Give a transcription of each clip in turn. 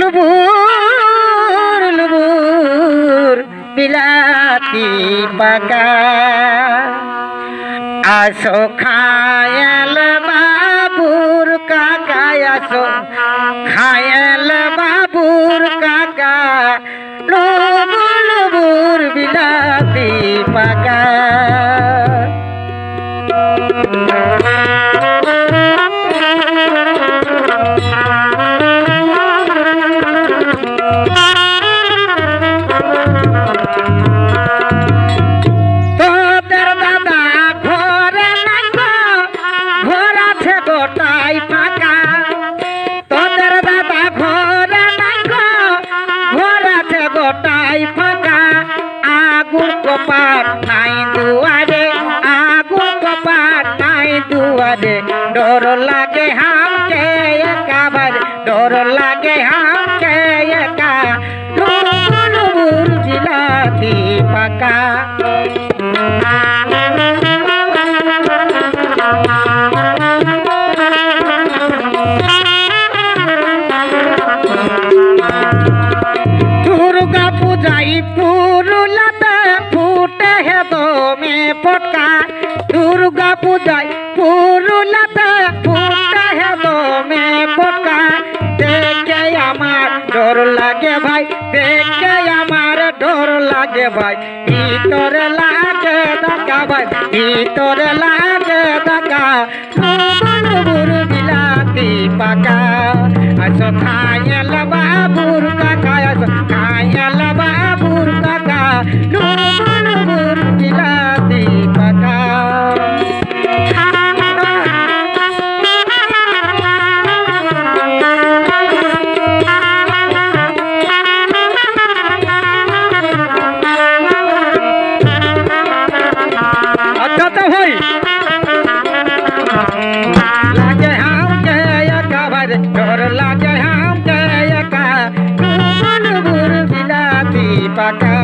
লুবুর লুবুর বিলাতি পাকা। আসো খায়াল বাবুর কাকা আসো। খায়াল ডর লাগে হামকে একাবার ডর লাগে হামকে একা লুবুর বিলাতি পাকা দুর্গা পূজাই পুরুলাতে ফুটে হে দমে পটকা দুর্গা পূজাই পুরুলাতে ডর লাগে ভাই দেখে আমার ডোর লাগে ভাই ভিতরে লাগে দেখা ভাই ভিতরে লাগে দেখা বিলাতি পাকা আসো খায়াল বাবুর পাকা।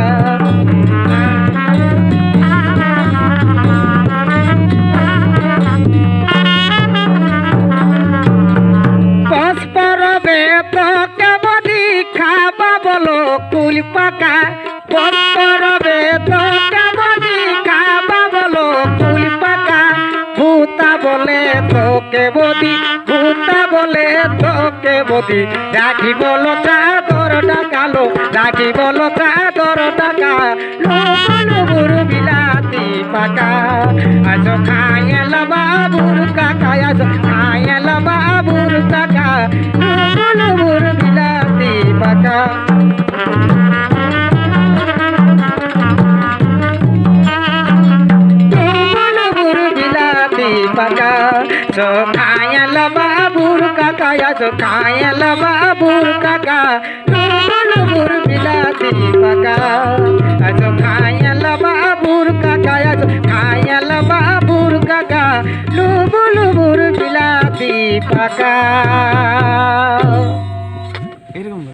বলো কুল পাকা। পরবে তোকে বদি খাবা বলো কুল পাকা। ভূতা বলে তোকে বদি ভূতা বলে তোকে বদি রাখি বলো চাদর ডাকালো রাখি বলো চাদর ডাকা লুবুর বিলাতি পাকা। আছো খায়েল বাবুর কাকা আছো খায়েল বাবুর কাকা। লুবুর বিলাতি পাকা। লুবুর বিলাতি পাকা। সো খায়েল বাবুর কাকা আছো খায়েল বাবুর কাকা লুবুর বিলাতি পাকা আছো খায়েল বাবুর কাকা আছো খায়েল বাবুর কাকা লুবু লুবুর বিলাতি পাকা